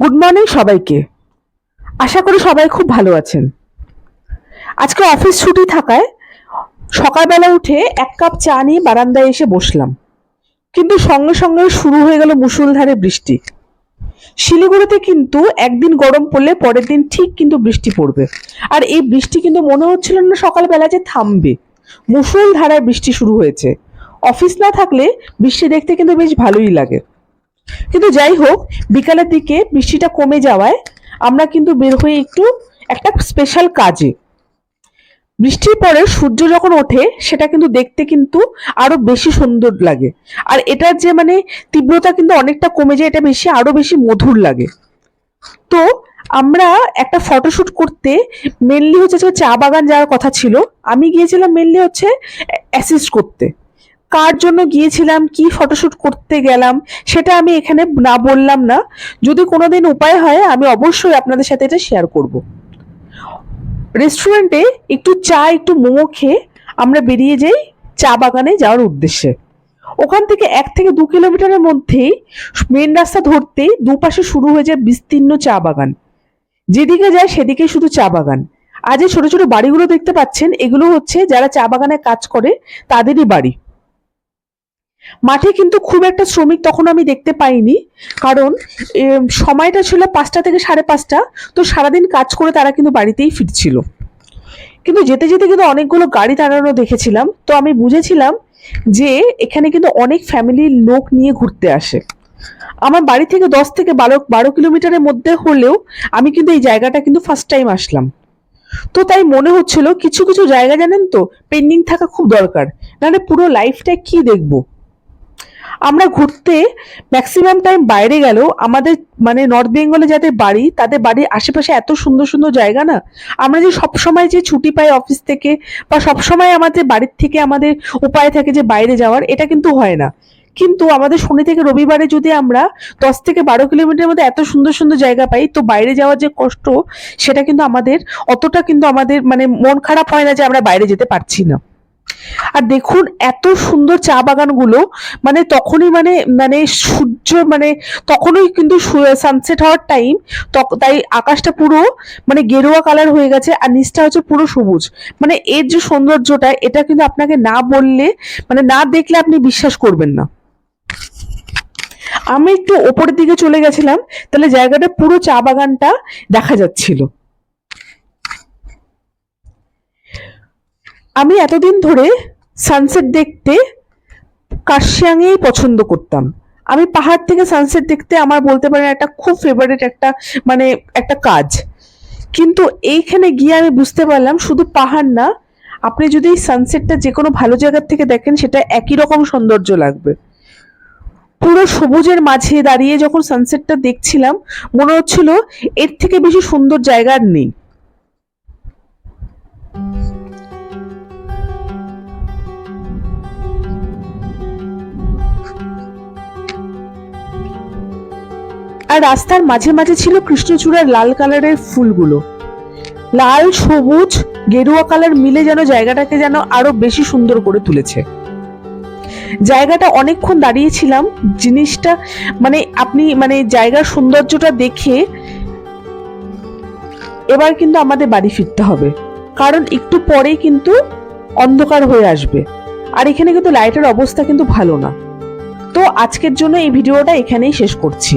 Good morning সবাইকে। আশা করি সবাই খুব ভালো আছেন। আজকে অফিস ছুটি থাকায় সকালবেলা উঠে এক কাপ চা নিয়ে বারান্দায় এসে বসলাম। কিন্তু সঙ্গে সঙ্গে শুরু হয়ে গেল মুষলধারে বৃষ্টি। শিলিগুড়িতে কিন্তু একদিন গরম পড়লে পরের দিন ঠিক কিন্তু বৃষ্টি পড়বে। আর এই বৃষ্টি কিন্তু মনে হচ্ছিল না সকালবেলা যে থামবে। মুষলধারায় বৃষ্টি শুরু হয়েছে। অফিস না থাকলে বৃষ্টি দেখতে কিন্তু বেশ ভালোই লাগে। কিন্তু যাই হোক বিকালের দিকে বৃষ্টিটা কমে যাওয়ায় আমরা কিন্তু বের হয়ে একটু একটা স্পেশাল কাজে। বৃষ্টির পরে সূর্য যখন ওঠে, সেটা কিন্তু দেখতে কিন্তু আরও বেশি সুন্দর লাগে। আর এটার যে মানে তীব্রতা কিন্তু অনেকটা কমে যায়, এটা বেশি, আরও বেশি মধুর লাগে। তো আমরা একটা ফটোশুট করতে মেনলি হচ্ছে, চা বাগান যাওয়ার কথা ছিল। আমি গিয়েছিলাম মেনলি হচ্ছে অ্যাসিস্ট করতে। কার জন্য গিয়েছিলাম, কি ফটোশুট করতে গেলাম, সেটা আমি এখানে না বললাম না। যদি কোনোদিন উপায় হয়, আমি অবশ্যই আপনাদের সাথে এটা শেয়ার করব। রেস্টুরেন্টে একটু চা, একটু মোমো খেয়ে আমরা বেরিয়ে যাই চা বাগানে যাওয়ার উদ্দেশ্যে। ওখান থেকে এক থেকে দু কিলোমিটারের মধ্যেই মেন রাস্তা ধরতেই দুপাশে শুরু হয়ে যায় বিস্তীর্ণ চা বাগান। যেদিকে যায় সেদিকে শুধু চা বাগান। যে ছোট ছোট বাড়িগুলো দেখতে পাচ্ছেন, এগুলো হচ্ছে যারা চা বাগানে কাজ করে, তাদেরই বাড়ি। মাঠে কিন্তু খুব একটা শ্রমিক তখন আমি দেখতে পাইনি, কারণ সময়টা ছিল পাঁচটা থেকে সাড়ে পাঁচটা, তো সারাদিন কাজ করে তারা কিন্তু বাড়িতেই ফিরছিল। কিন্তু যেতে যেতে কিন্তু অনেকগুলো গাড়ি দাঁড়ানো দেখেছিলাম, তো আমি বুঝেছিলাম যে এখানে কিন্তু অনেক ফ্যামিলির লোক নিয়ে ঘুরতে আসে। আমার বাড়ি থেকে দশ থেকে বারো বারো কিলোমিটারের মধ্যে হলেও আমি কিন্তু এই জায়গাটা কিন্তু ফার্স্ট টাইম আসলাম। তো তাই মনে হচ্ছিল কিছু কিছু জায়গা জানেন তো পেন্ডিং থাকা খুব দরকার, নাহলে পুরো লাইফটা কি দেখব? আমরা ঘুরতে ম্যাক্সিমাম টাইম বাইরে গেলেও আমাদের মানে নর্থ বেঙ্গলে যাদের বাড়ি, তাদের বাড়ির আশেপাশে এত সুন্দর সুন্দর জায়গা না? আমরা যে সব সময় যে ছুটি পাই অফিস থেকে বা সব সময় আমাদের বাড়ির থেকে আমাদের উপায় থাকে যে বাইরে যাওয়ার, এটা কিন্তু হয় না। কিন্তু আমাদের শনি থেকে রবিবারে যদি আমরা দশ থেকে বারো কিলোমিটারের মধ্যে এত সুন্দর সুন্দর জায়গা পাই, তো বাইরে যাওয়ার যে কষ্ট, সেটা কিন্তু আমাদের, অতটা কিন্তু আমাদের মানে মন খারাপ হয় না যে আমরা বাইরে যেতে পারছি না। আর দেখুন, এত সুন্দর চা বাগানগুলো মানে তখনই মানে মানে সূর্য মানে তখনই কিন্তু সানসেট হওয়ার টাইম তাই আকাশটা পুরো মানে গেরুয়া কালার হয়ে গেছে আর নিচটা হচ্ছে পুরো সবুজ। মানে এর যে সৌন্দর্যটা, এটা কিন্তু আপনাকে না বললে মানে না দেখলে আপনি বিশ্বাস করবেন না। আমি একটু ওপরের দিকে চলে গেছিলাম, তাহলে জায়গাটা পুরো চা বাগানটা দেখা যাচ্ছিল। আমি এতদিন ধরে সানসেট দেখতে কার্শিয়াংয়েই পছন্দ করতাম। আমি পাহাড় থেকে সানসেট দেখতে আমার বলতে পারেন একটা খুব ফেভারিট একটা মানে একটা কাজ। কিন্তু এইখানে গিয়ে আমি বুঝতে পারলাম শুধু পাহাড় না, আপনি যদি এই সানসেটটা যে কোনো ভালো জায়গার থেকে দেখেন সেটা একই রকম সৌন্দর্য লাগবে। পুরো সবুজের মাঝে দাঁড়িয়ে যখন সানসেটটা দেখছিলাম, মনে হচ্ছিল এর থেকে বেশি সুন্দর জায়গা আর নেই। আর রাস্তার মাঝে মাঝে ছিল কৃষ্ণচূড়ার লাল কালারের ফুলগুলো। লাল, সবুজ, গেরুয়া কালার মিলে যেন জায়গাটাকে যেন আরও বেশি সুন্দর করে তুলেছে। জায়গাটা অনেকক্ষণ দাঁড়িয়েছিলাম। জিনিসটা মানে আপনি মানে জায়গার সৌন্দর্যটা দেখে এবার কিন্তু আমাদের বাড়ি ফিরতে হবে। কারণ একটু পরেই কিন্তু অন্ধকার হয়ে আসবে। আর এখানে কিন্তু লাইটের অবস্থা কিন্তু ভালো না। তো আজকের জন্য এই ভিডিওটা এখানেই শেষ করছি।